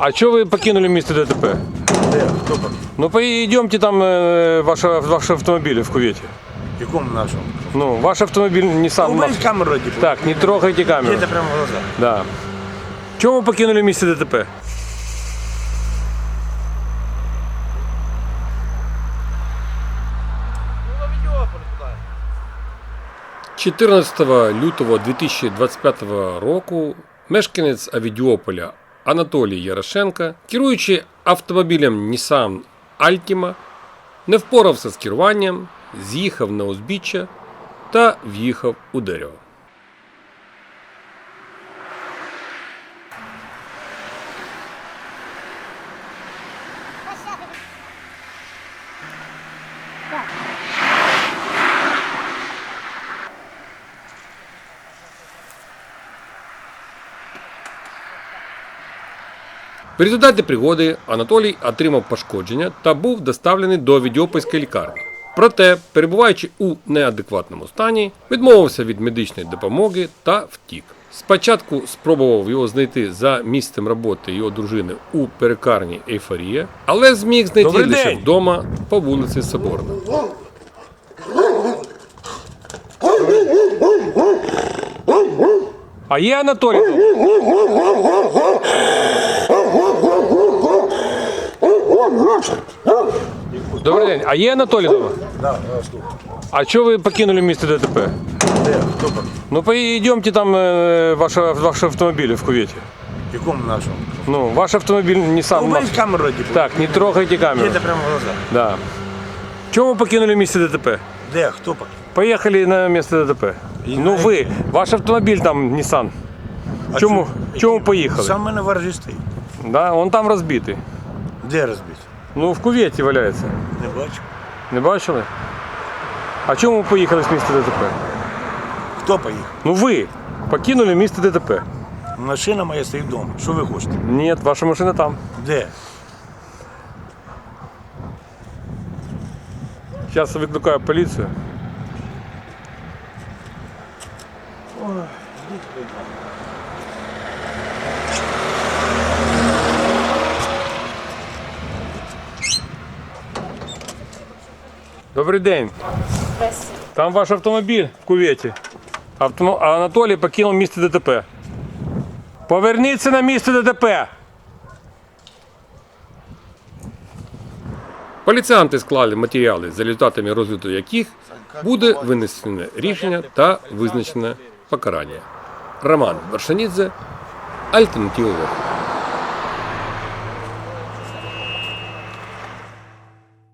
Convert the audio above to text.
А что вы покинули место ДТП? Де? Хто там? Ну пойдемте там э, ваш, ваш автомобиль в кувете. Якому нашому? Ну, ваш автомобиль Nissan. Уберіть Max. камеру, раді Бога. Так, не трогайте камеру. Дійте прямо в глаза. Да. Чего вы покинули место ДТП? – 14 лютого 2025 року мешканець Авідіополя Анатолій Ярошенко, керуючи автомобілем Nissan Altima, не впорався з керуванням, з'їхав на узбіччя та в'їхав у дерево. В результаті пригоди Анатолій отримав пошкодження та був доставлений до Відьопольської лікарні. Проте, перебуваючи у неадекватному стані, відмовився від медичної допомоги та втік. Спочатку спробував його знайти за місцем роботи його дружини у перекарні Ейфорія, але зміг знайти Добрий лише день! вдома по вулиці Соборна. А є Анатолій тут? Добрий день. А є Анатолій дома? Да, я слухаю. А чого ви покинули місце ДТП? Де? Хто там? Ну пойдемте там э, ваш, ваш автомобиль в кувете. Якому нашому? Ну, ваш автомобиль Nissan Уберіть Max. камеру, раді Бога. Так, не трогайте камеру. Дійте прямо в глаза. Да. Чего вы покинули место ДТП? Де? Хто пак? Поехали на место ДТП. Ну вы, ваш автомобиль там Nissan. А Чому, чому- чому який? поїхали? Сам мене ворожі стоїть. Да, он там розбитий. Де розбить? Ну, в куветі валяється. Не бачу. Не бачили? А чому ви поїхали з місця ДТП? Хто поїхав? Ну ви покинули місце ДТП. Машина моя стоїть вдома. Що ви хочете? Ні, ваша машина там. Де? Зараз викликаю поліцію. Добрий день. Там ваш автомобіль в куветі. Авто... Анатолій покинув місце ДТП. Поверніться на місце ДТП. Поліціянти склали матеріали, за результатами розгляду яких буде винесене рішення та визначене покарання. Роман Вершанідзе, Альтернатива.